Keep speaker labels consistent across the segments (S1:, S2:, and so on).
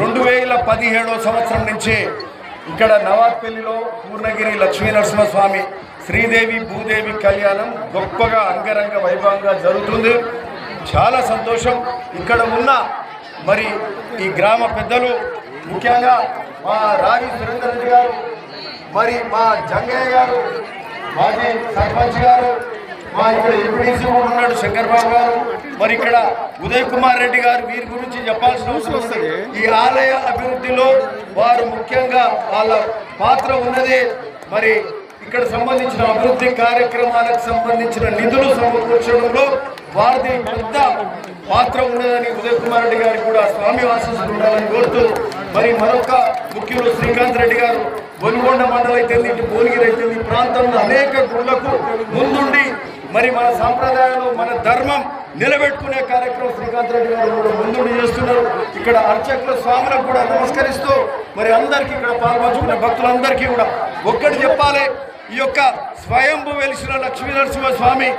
S1: రెండు వేల పదిహేడో సంవత్సరం నుంచి ఇక్కడ నవాజ్పల్లిలో పూర్ణగిరి లక్ష్మీ నరసింహస్వామి శ్రీదేవి భూదేవి కళ్యాణం గొప్పగా అంగరంగ వైభవంగా జరుగుతుంది. చాలా సంతోషం. ఇక్కడ ఉన్న మరి ఈ గ్రామ పెద్దలు ముఖ్యంగా మా రావి సురేందర్ రెడ్డి గారు మరి మా జంగయ్య గారు మాజీ సర్పంచ్ గారు మా ఇక్కడ ఎంపీసీ కూడా ఉన్నాడు శంకర్ బాబు గారు. మరి ఇక్కడ ఉదయ్ కుమార్ రెడ్డి గారు వీరి గురించి చెప్పాల్సిన అవసరం వస్తుంది. ఈ ఆలయ అభివృద్ధిలో వారు ముఖ్యంగా వాళ్ళ పాత్ర ఉన్నది. మరి ఇక్కడ సంబంధించిన అభివృద్ధి కార్యక్రమాలకు సంబంధించిన నిధులు సమకూర్చడంలో వారిది పెద్ద పాత్ర ఉన్నదని ఉదయ్ కుమార్ రెడ్డి గారికి కూడా స్వామి ఆశీస్సులు ఉండాలని కోరుతూ మరి మరొక ముఖ్యులు శ్రీకాంత్ రెడ్డి గారు బొలిగొండ మండలం అయితే భువనగిరి అయితే ప్రాంతంలో అనేక ముందుండి మరి మన సాంప్రదాయాలు మన ధర్మం నిలబెట్టుకునే కార్యక్రమం శ్రీకాంత్ రెడ్డి గారు కూడా ముందుండి చేస్తున్నారు. ఇక్కడ అర్చకుల స్వాములకు కూడా నమస్కరిస్తూ మరి అందరికీ ఇక్కడ పాల్పంచుకునే భక్తులందరికీ కూడా ఒక్కటి చెప్పాలి. ఈ యొక్క స్వయంభు వెలిసిన లక్ష్మీనరసింహ స్వామి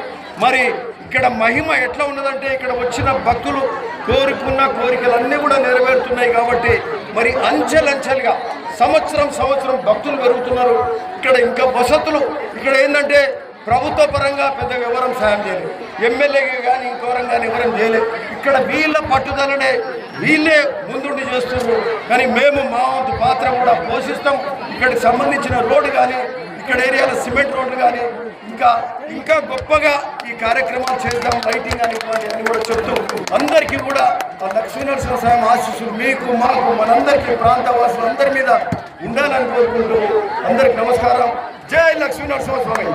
S1: మరి ఇక్కడ మహిమ ఎట్లా ఉన్నదంటే ఇక్కడ వచ్చిన భక్తులు కోరుకున్న కోరికలన్నీ కూడా నెరవేరుతున్నాయి కాబట్టి మరి అంచెలంచెలుగా సంవత్సరం సంవత్సరం భక్తులు పెరుగుతున్నారు. ఇక్కడ ఇంకా వసతులు ఇక్కడ ఏంటంటే ప్రభుత్వ పరంగా పెద్ద వివరం సాయం చేయలేదు. ఎమ్మెల్యేకి కానీ ఇంకోరం కానీ వివరం చేయలేదు. ఇక్కడ వీళ్ళ పట్టుదలనే వీళ్ళే ముందుండి చేస్తున్నారు. కానీ మేము మా వంతు పాత్ర కూడా పోషిస్తాం. ఇక్కడికి సంబంధించిన రోడ్డు కానీ ఇక్కడ ఏరియాలో సిమెంట్ రోడ్లు కానీ ఇంకా ఇంకా గొప్పగా ఈ కార్యక్రమాలు చేద్దాం లైటింగ్ అని కూడా చెప్తూ అందరికీ కూడా ఆ లక్ష్మీనరసింహ స్వామి ఆశీస్సులు మీకు మాకు మనందరికీ ప్రాంత వాసులందరి మీద ఉండాలని కోరుకుంటూ అందరికి నమస్కారం. జై లక్ష్మీనరసింహ స్వామి.